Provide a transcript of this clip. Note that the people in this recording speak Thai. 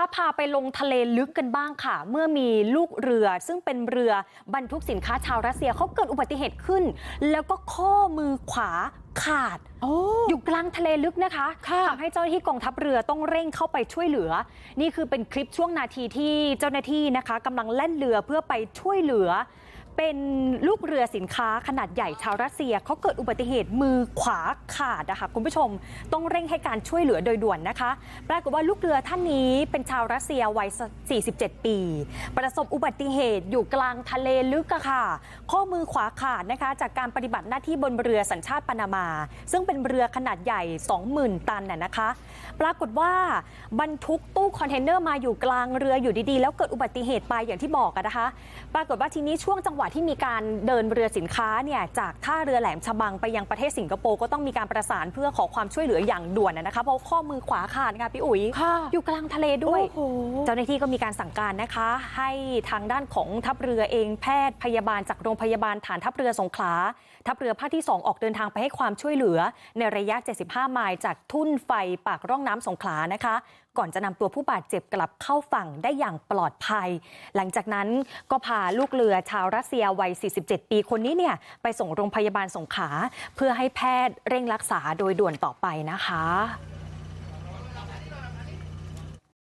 คะพาไปลงทะเลลึกกันบ้างค่ะ เมื่อมีลูกเรือซึ่งเป็นเรือบรรทุกสินค้าชาวรัสเซียเขาเกิดอุบัติเหตุขึ้น แล้วก็ข้อมือขวาขาดโอ้อยู่กลางทะเลลึกนะคะค่ะทำให้เจ้าหน้าที่กองทัพเรือต้องเร่งเข้าไปช่วยเหลือ นี่คือเป็นคลิปช่วงนาทีที่เจ้าหน้าที่นะคะกำลังแล่นเรือเพื่อไปช่วยเหลือ เป็นลูกเรือสินค้าขนาดใหญ่ชาวรัสเซียเขาเกิดอุบัติเหตุมือขวาขาดนะคะคุณผู้ชม ต้องเร่งให้การช่วยเหลือโดยด่วนนะคะปรากฏว่าลูกเรือท่านนี้เป็นชาวรัสเซียวัย 47 ปี ประสบอุบัติเหตุอยู่กลางทะเลลึกอะค่ะ ข้อมือขวาขาดนะคะ จากการปฏิบัติหน้าที่บนเรือสัญชาติปานามา ซึ่งเป็นเรือขนาดใหญ่ 20,000 ตันน่ะนะคะ ปรากฏว่าบรรทุกตู้คอนเทนเนอร์มาอยู่กลางเรืออยู่ดีๆ แล้วเกิดอุบัติเหตุไปอย่างที่บอกอะนะคะ ปรากฏว่าทีนี้ช่วงจังหวะที่มีการเดินเรือสินค้าเนี่ยจากท่าเรือแหลมฉบังไปยังประเทศสิงคโปร์ก็ต้องมีการประสานเพื่อขอความช่วยเหลืออย่างด่วนอะนะคะเพราะข้อมือขวาขาดค่ะพี่อุ๋ยค่ะอยู่กลางทะเลด้วยโอ้โหเจ้าหน้าที่ก็มีการสั่งการนะคะ ให้ทางด้านของทัพเรือเองแพทย์พยาบาลจากโรงพยาบาลฐานทัพเรือสงขลาทัพเรือภาคที่ 2 ออกเดินทางไปให้ความช่วยเหลือ ในระยะ 75 ไมล์จากทุ่นไฟปากร่องน้ำสงขลานะคะก่อนจะนำตัวผู้บาดเจ็บกลับเข้าฝั่งได้อย่างปลอดภัย หลังจากนั้นก็พาลูกเรือชาวรัสเซียวัย 47 ปีคนนี้เนี่ยไปส่งโรงพยาบาลสงขลาเพื่อให้แพทย์เร่งรักษาโดยด่วนต่อไปนะคะ